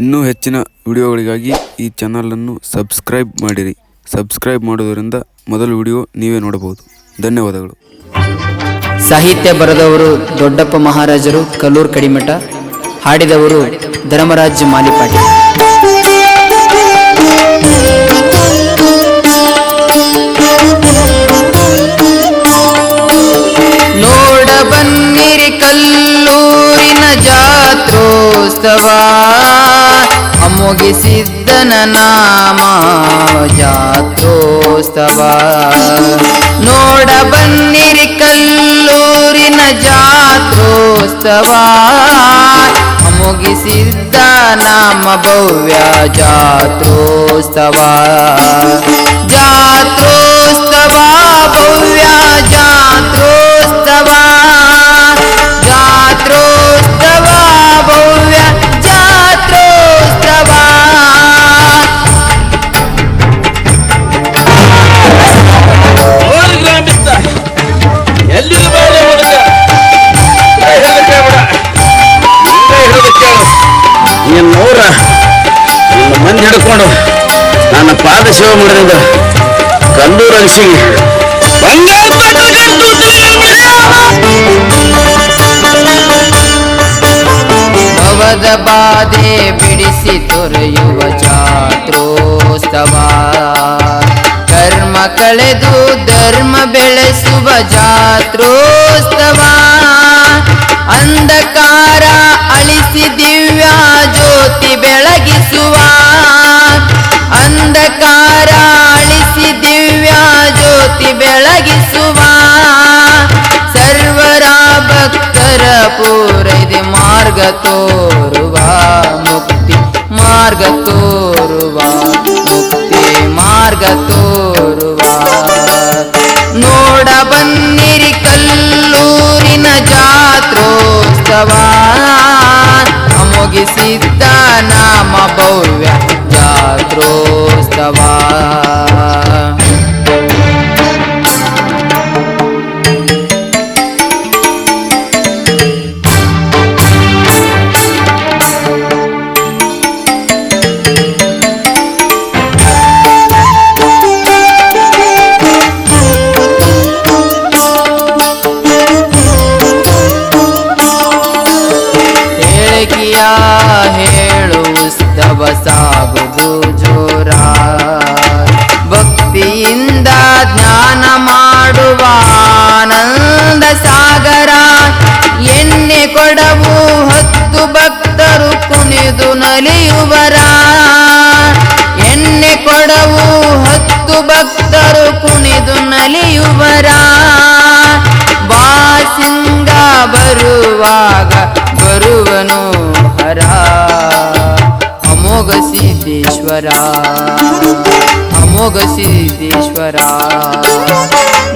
ಇನ್ನೂ ಹೆಚ್ಚಿನ ವಿಡಿಯೋಗಳಿಗಾಗಿ ಈ ಚಾನಲನ್ನು ಸಬ್ಸ್ಕ್ರೈಬ್ ಮಾಡಿರಿ. ಸಬ್ಸ್ಕ್ರೈಬ್ ಮಾಡುವುದರಿಂದ ಮೊದಲ ವಿಡಿಯೋ ನೀವೇ ನೋಡಬಹುದು. ಧನ್ಯವಾದಗಳು. ಸಾಹಿತ್ಯ ಬರೆದವರು ದೊಡ್ಡಪ್ಪ ಮಹಾರಾಜರು ಕಲ್ಲೂರು ಕಡಿಮಠ ಹಾಡಿದವರು ಧರ್ಮರಾಜ್ ಮಾಲಿಪಾಟಿ. ನೋಡ ಬನ್ನಿರಿ ಕಲ್ಲೂರಿನ ಜಾತ್ರೋತ್ಸವ. ಅಮೋಗಿಸಿದ್ದನ ನಾಮ ಜಾತ್ರೋತ್ಸವ. ನೋಡ ಬನ್ನಿರಿ ಕಲ್ಲೂರಿನ ಜಾತ್ರೋತ್ಸವ. ಮುಗಿಸಿದ್ದ ನಾಮ ಭವ್ಯ ಜಾತ್ರೋತ್ಸವ. ನೂರ ಮಂದಿ ಹಿಡ್ಕೊಂಡು ನನ್ನ ಪಾದ ಸೇವೆ ಮಾಡಿದ ಕೊಟ್ಟು ಗಂಟು ಭವದ ಬಾಧೆ ಬಿಡಿಸಿ ತೊರೆಯುವ ಜಾತ್ರೋತ್ಸವ ಕರ್ಮ ಕಳೆದು ಧರ್ಮ ಬೆಳೆಸುವ ಜಾತ್ರೋತ್ಸವ ಅಂಧಕಾರ ಅಳಿಸಿ todo ಹೇಳಿಕೆಯ ಹೇಳು ಉತ್ಸವ ಸಾಗುದು ಜೋರ. ಭಕ್ತಿಯಿಂದ ಜ್ಞಾನ ಮಾಡುವ ಆನಂದ ಸಾಗರ. ಎಣ್ಣೆ ಕೊಡವು ಹತ್ತು ಭಕ್ತರು ಕುಣಿದು ನಲಿಯುವರ. ಎಣ್ಣೆ ಕೊಡವು ಹತ್ತು ಭಕ್ತರು ಕುಣಿದು ನಲಿಯುವರ. ಅಮೋಘ ಸಿದ್ದೇಶ್ವರ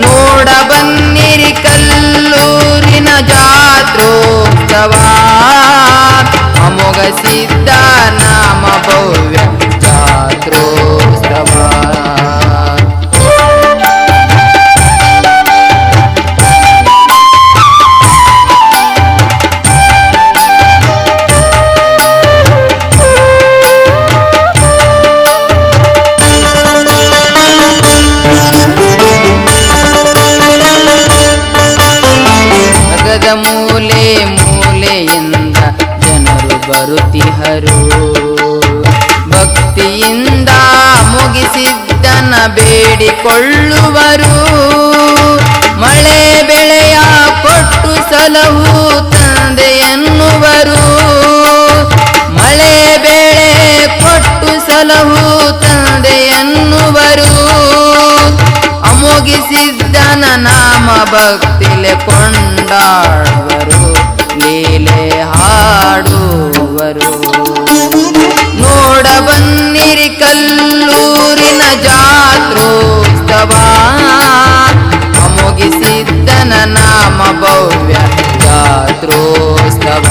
ನೋಡ ಬನ್ನಿರಿ ಕಲ್ಲೂರಿನ ಜಾತ್ರೋತ್ಸವ. ಅಮೋಘ ಸಿದ್ಧ ಮೂಲೆಯಿಂದ ಜನರು ಬರುತ್ತಿಹರು. ಭಕ್ತಿಯಿಂದ ಮುಗಿಸಿದ್ದನ ಬೇಡಿಕೊಳ್ಳುವರು. ಮಳೆ ಬೆಳೆಯ ಕೊಟ್ಟು ಸಲಹು ತಂದೆ ಎನ್ನುವರು ಮಳೆ ಬೆಳೆ ಕೊಟ್ಟು ಸಲಹು ತಂದೆ ಎನ್ನುವರು ಅಮೋಗಿಸಿದ್ದನ ನಾಮ ಭಕ್ತಿಲೆ ಕೊಂಡಾಡುವರು ಲೀಲೆ ಹಾಡುವರು. ನೋಡ ಬನ್ನಿರಿ ಕಲ್ಲೂರಿನ ಜಾತ್ರೋತ್ಸವ. ಅಮೋಗಿಸಿದ್ದನ ನಾಮ ಭವ್ಯ ಜಾತ್ರೋತ್ಸವ.